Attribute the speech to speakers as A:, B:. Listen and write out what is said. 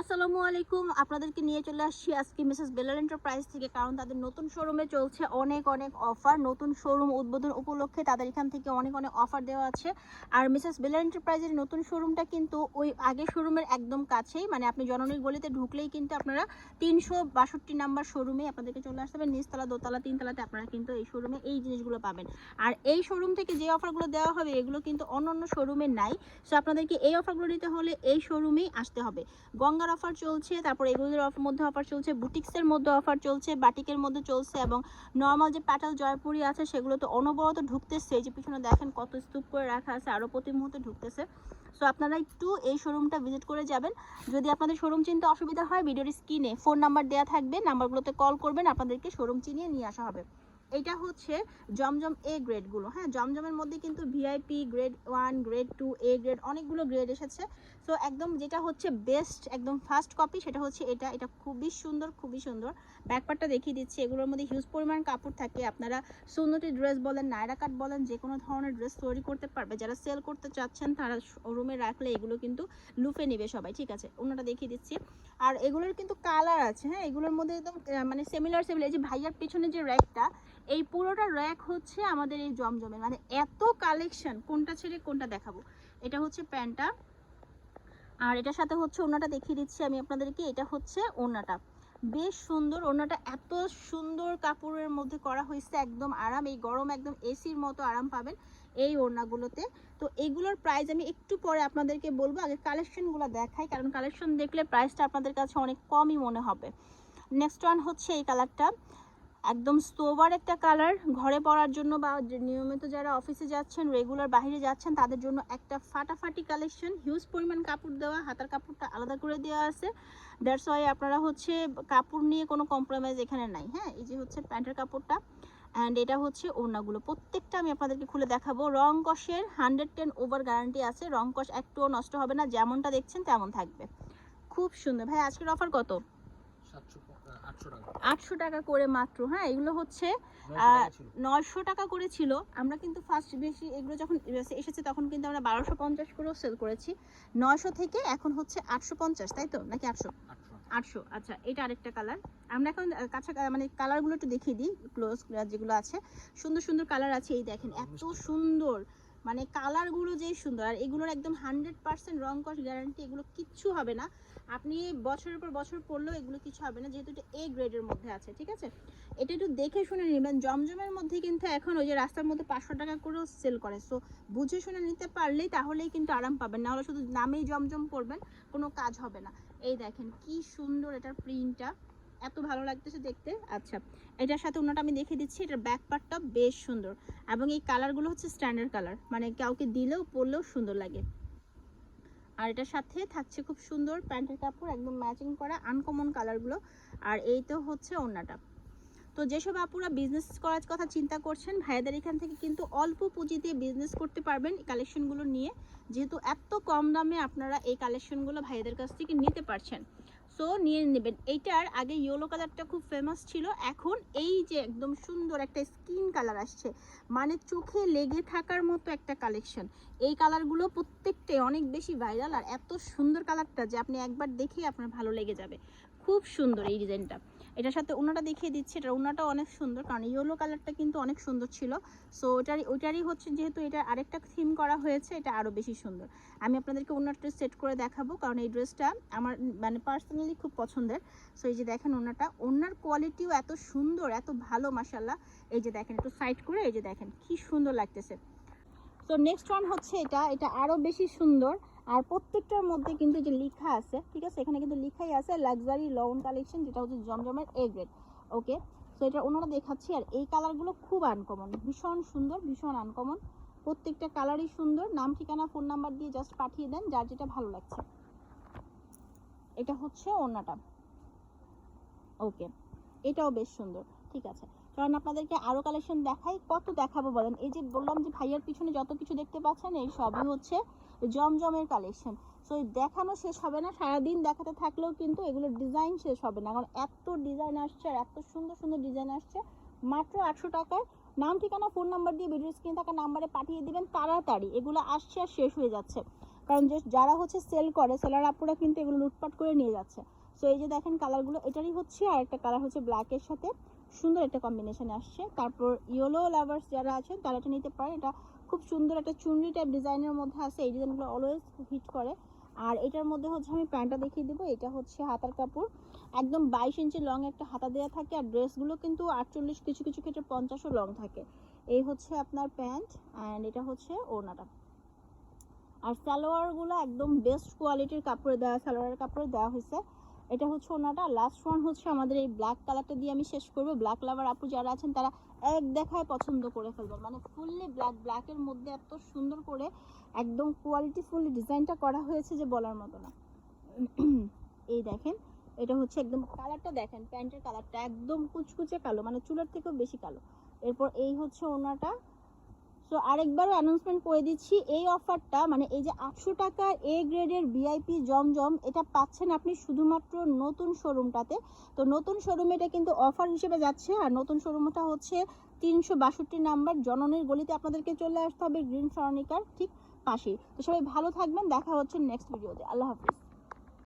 A: আসসালামু আলাইকুম। আপনাদেরকে নিয়ে চলে আসছি আজকে মিসেস বেলার এন্টারপ্রাইজ থেকে, কারণ তাদের নতুন শোরুমে চলছে অনেক অনেক অফার নতুন শোরুম উদ্বোধন উপলক্ষে তাদের এখান থেকে অনেক অনেক অফার দেওয়া আছে। আর মিসেস বেলার এন্টারপ্রাইজের নতুন শোরুমটা কিন্তু ওই আগে শোরুমের একদম কাছেই। মানে আপনি জননীর গলিতে ঢুকলেই কিন্তু আপনারা তিনশো বাষট্টি নাম্বার শোরুমে আপনাদেরকে চলে আসতে হবে নিচতলা, দোতলা, তিনতলাতে আপনারা কিন্তু এই শোরুমে এই জিনিসগুলো পাবেন। আর এই শোরুম থেকে যে অফারগুলো দেওয়া হবে, এগুলো কিন্তু অন্য অন্য শোরুমে নাই। সো আপনাদেরকে এই অফারগুলো নিতে হলে এই শোরুমেই আসতে হবে। গঙ্গার অফার চলছে, তারপর এগুলোর মধ্যে অফার চলছে বুটিক্সের মধ্যে অফার চলছে, বাটিকের মধ্যে চলছে এবং নর্মাল যে প্যাটাল জয়পুরি আছে, সেগুলো তো অনবরত ঢুকতেছে। যে পিছনে দেখেন কত স্তূপ করে রাখা আছে আরও প্রতি মুহূর্তে ঢুকতেছে। সো আপনারা একটু এই শোরুমটা ভিজিট করে যাবেন। যদি আপনাদের শোরুম চিনতে অসুবিধা হয়, ভিডিওর স্ক্রিনে ফোন নাম্বার দেওয়া থাকবে নাম্বারগুলোতে কল করবেন, আপনাদেরকে শোরুম চিনিয়ে নিয়ে আসা হবে। এটা হচ্ছে জমজম এ গ্রেডগুলো হ্যাঁ? জমজমের মধ্যে কিন্তু VIP grade one grade two A grade অনেকগুলো গ্রেড এসেছে। সো একদম যেটা হচ্ছে বেস্ট একদম ফার্স্ট কপি সেটা হচ্ছে এটা। এটা খুবই সুন্দর খুবই সুন্দর। ব্যাকপারটা দেখিয়ে দিচ্ছি। এগুলোর মধ্যে হিউজ পরিমাণ কাপড় থাকে। আপনারা সুন্নতি ড্রেস বলেন, নায়রা কাট বলেন যে কোনো ধরনের ড্রেস তৈরি করতে পারবে। যারা সেল করতে চাচ্ছেন, তারা রুমে রাখলে এগুলো কিন্তু লুফে নেবে সবাই, ঠিক আছে? অন্যটা দেখিয়ে দিচ্ছি। আর এগুলোর কিন্তু কালার আছে হ্যাঁ? এগুলোর মধ্যে একদম মানে সেমিলার সেমিলার যে ভাইয়ার পিছনে যে র্যাকটা এই পুরোটা র্যাক হচ্ছে আমাদের এই জমজমের। মানে এত কালেকশন কোনটা ছেড়ে কোনটা দেখাবো? এটা হচ্ছে প্যান্টটা। আর এটার সাথে হচ্ছে ওনাটা দেখিয়ে দিচ্ছি আমি আপনাদেরকে, এটা হচ্ছে ওনাটা বেশ সুন্দর ওনাটা এত সুন্দর কাপড়ের মধ্যে করা হয়েছে, একদম আরাম, এই গরম একদম এসির মতো আরাম পাবেন এই ওড়নাগুলোতে। তো এগুলোর প্রাইস আমি একটু পরে আপনাদেরকে বলব, আগে কালেকশনগুলো দেখাই, কারণ কালেকশন দেখলে প্রাইসটা আপনাদের কাছে অনেক কমই মনে হবে। নেক্সট ওয়ান হচ্ছে এই কালারটা একদম সোবার একটা কালার ঘরে পরার জন্য বা নিয়মিত যারা অফিসে যাচ্ছেন রেগুলার বাইরে যাচ্ছেন, তাদের জন্য একটা ফাটাফাটি কালেকশন হিউজ পরিমাণ কাপড় দেওয়া, হাতার কাপড়টা আলাদা করে দেওয়া আছে। দ্যাটস ওয়াই আপনারা হচ্ছে কাপড় নিয়ে কোনো কম্প্রোমাইজ এখানে নাই হ্যাঁ? এই যে হচ্ছে প্যান্টের কাপড়টা অ্যান্ড এটা হচ্ছে ওড়নাগুলো। প্রত্যেকটা আমি আপনাদেরকে খুলে দেখাবো। রং কষের হান্ড্রেড টেন ওভার গ্যারান্টি আছে। রং কষ একটুও নষ্ট হবে না। যেমনটা দেখছেন তেমন থাকবে। খুব সুন্দর। ভাই, আজকের অফার কত?
B: সাতশো আটশো টাকা।
A: করে মাত্র হ্যাঁ এগুলো হচ্ছে
B: নয়শো টাকা
A: করে ছিল। আমরা কিন্তু ফার্স্ট বেশি এগুলো যখন এসেছে তখন কিন্তু আমরা বারোশো পঞ্চাশ করেও সেল করেছি। নয়শো থেকে এখন হচ্ছে আটশো পঞ্চাশ তাই তো? নাকি আটশো?
B: আটশো।
A: আচ্ছা এটা আরেকটা কালার আমরা এখন কাছা মানে কালারগুলো একটু দেখিয়ে দিই ক্লোজ যেগুলো আছে। সুন্দর সুন্দর কালার আছে এই দেখেন এত সুন্দর। মানে কালারগুলো যেই সুন্দর, আর এগুলোর একদম হান্ড্রেড পার্সেন্ট রং কস গ্যারান্টি এগুলো কিচ্ছু হবে না। আপনি বছরের পর বছর পড়লেও এগুলো কিছু হবে না, যেহেতু এটা এ গ্রেডের মধ্যে আছে, ঠিক আছে? এটা একটু দেখে শুনে নেবেন। জমজমের মধ্যে কিন্তু এখন ওই যে রাস্তার মধ্যে পাঁচশো টাকা করেও সেল করে। সো বুঝে শুনে নিতে পারলেই তাহলেই কিন্তু আরাম পাবেন। না হলে শুধু নামেই জমজম করবেন, কোনো কাজ হবে না। এই দেখেন কি সুন্দর এটার প্রিন্টটা এত ভালো লাগতেছে দেখতে। আচ্ছা এটার সাথে অন্যটা আমি দেখে দিচ্ছি। এটার ব্যাক পার্টটা বেশ সুন্দর। এবং এই কালারগুলো হচ্ছে স্ট্যান্ডার্ড কালার মানে কাউকে দিলেও, পরলেও সুন্দর লাগে। আর এটার সাথে থাকছে খুব সুন্দর প্যান্টের কাপড়, একদম ম্যাচিং করা আনকমন কালারগুলো আর এই তো হচ্ছে অন্যটা তো যেসব আপুরা বিজনেস করার কথা চিন্তা করছেন, ভাইয়াদের এখান থেকে কিন্তু অল্প পুঁজি দিয়ে বিজনেস করতে পারবেন কালেকশনগুলো নিয়ে। যেহেতু এত কম দামে আপনারা এই কালেকশনগুলো ভাইয়াদের কাছ থেকে নিতে পারছেন। সো নিয়ে নেবেন। এইটার আগে ইয়েলো কালারটা খুব ফেমাস ছিল। এখন এই যে একদম সুন্দর একটা স্কিন কালার আসছে মানে চোখে লেগে থাকার মতো একটা কালেকশন এই কালারগুলো প্রত্যেকটাই অনেক বেশি ভাইরাল আর এত সুন্দর কালারটা যে আপনি একবার দেখেই আপনার ভালো লেগে যাবে। খুব সুন্দর এই ডিজাইনটা এটার সাথে ওনাটা দেখিয়ে দিচ্ছি এটা ওনাটা অনেক সুন্দর, কারণ ইয়েলো কালারটা কিন্তু অনেক সুন্দর ছিল। সো ওটারই ওইটারই হচ্ছে যেহেতু এটা আরেকটা থিম করা হয়েছে, এটা আরও বেশি সুন্দর। আমি আপনাদেরকে ওনারটা সেট করে দেখাবো, কারণ এই ড্রেসটা আমার মানে পার্সোনালি খুব পছন্দের। সো এই যে দেখেন ওনাটা ওনার কোয়ালিটিও এত সুন্দর, এত ভালো মাসাল্লাহ এই যে দেখেন, একটু সাইড করে, এই যে দেখেন, কি সুন্দর লাগতেছে। তো নেক্সট ওয়ান হচ্ছে এটা এটা আরও বেশি সুন্দর। আর প্রত্যেকটার মধ্যে কিন্তু যে লেখা আছে, ঠিক আছে? এখানে কিন্তু লেখাই আছে লাক্সারি লন কালেকশন যেটা হচ্ছে জমজমের এ গ্রেড ওকে সো এটা ওনারা দেখাচ্ছি আর এই কালারগুলো খুব আনকমন ভীষণ সুন্দর, ভীষণ আনকমন প্রত্যেকটা কালারই সুন্দর। নাম, ঠিকানা ফোন নাম্বার দিয়ে জাস্ট পাঠিয়ে দেন, যার যেটা ভালো লাগছে। এটা হচ্ছে ওনাটা ওকে এটাও বেশ সুন্দর, ঠিক আছে? কারণ আপনাদেরকে আরও কালেকশন দেখাই, কত দেখাবো বলেন? এই যে বললাম যে ভাইয়ার পিছনে যত কিছু দেখতে পাচ্ছেন, এই সবই হচ্ছে জমজমের কালেকশন সো দেখানো শেষ হবে না, সারাদিন দেখাতে থাকলেও কিন্তু এগুলোর ডিজাইন শেষ হবে না। কারণ এত ডিজাইন আসছে আর এত সুন্দর সুন্দর ডিজাইন আসছে, মাত্র আটশো টাকায়। নাম, ঠিকানা ফোন নাম্বার দিয়ে ভিডিও স্ক্রিনে থাকা নাম্বারে পাঠিয়ে দিবেন তাড়াতাড়ি। এগুলো আসছে আর শেষ হয়ে যাচ্ছে। কারণ যে যারা হচ্ছে সেল করে সেলার আপুরা কিন্তু এগুলো লুটপাট করে নিয়ে যাচ্ছে। সো এই যে দেখেন কালারগুলো এটারই হচ্ছে আর একটা কালার হচ্ছে ব্ল্যাকের সাথে সুন্দর একটা কম্বিনেশন আসছে। তারপর ইয়েলো লাভার্স যারা আছেন, তারা এটা নিতে পারেন। এটা খুব সুন্দর একটা চুনরি টাইপ ডিজাইনের মধ্যে আছে। এই ডিজাইনগুলো অলওয়েজ হিট করে। আর এটার মধ্যে হচ্ছে আমি প্যান্টটা দেখিয়ে দিব। এটা হচ্ছে হাতার কাপড়। একদম বাইশ ইঞ্চি লং একটা হাতা দেওয়া থাকে। আর ড্রেসগুলো কিন্তু আটচল্লিশ, কিছু কিছু ক্ষেত্রে পঞ্চাশও লং থাকে। এই হচ্ছে আপনার প্যান্ট অ্যান্ড এটা হচ্ছে ওড়নাটা। আর সালোয়ারগুলো একদম বেস্ট কোয়ালিটির কাপড়ে দেওয়া সালোয়ারের কাপড়ে দেওয়া হয়েছে। এটা হচ্ছে ওনাটা লাস্ট ওয়ান হচ্ছে আমাদের এই ব্ল্যাক কালারটা দিয়ে আমি শেষ করব। ব্ল্যাক লাভার আপু যারা আছেন তারা এক দেখায় পছন্দ করে ফেলবেন মানে ফুললি ব্ল্যাক ব্ল্যাকের মধ্যে এত সুন্দর করে একদম কোয়ালিটি ফুল ডিজাইনটা করা হয়েছে যে বলার মতো না। এই দেখেন, এটা হচ্ছে একদম কালারটা দেখেন, প্যান্টের কালারটা একদম কুচকুচে কালো মানে চুলের থেকেও বেশি কালো। এরপর এই হচ্ছে ওনাটা সো আরেকবার অ্যানাউন্সমেন্ট করে দিচ্ছি, এই অফারটা মানে এই যে আটশো টাকার এ গ্রেডের ভিআইপি জমজম, এটা পাচ্ছেন আপনি শুধুমাত্র নতুন শোরুমটাতে তো নতুন শোরুমে এটা কিন্তু অফার হিসেবে যাচ্ছে, আর নতুন শোরুমটা হচ্ছে তিনশো বাষট্টি নাম্বার জননীর গলিতে আপনাদেরকে চলে আসতে হবে গ্রিন সরণিকার ঠিক পাশেই। তো সবাই ভালো থাকবেন, দেখা হচ্ছে নেক্সট ভিডিওতে আল্লাহ হাফিজ।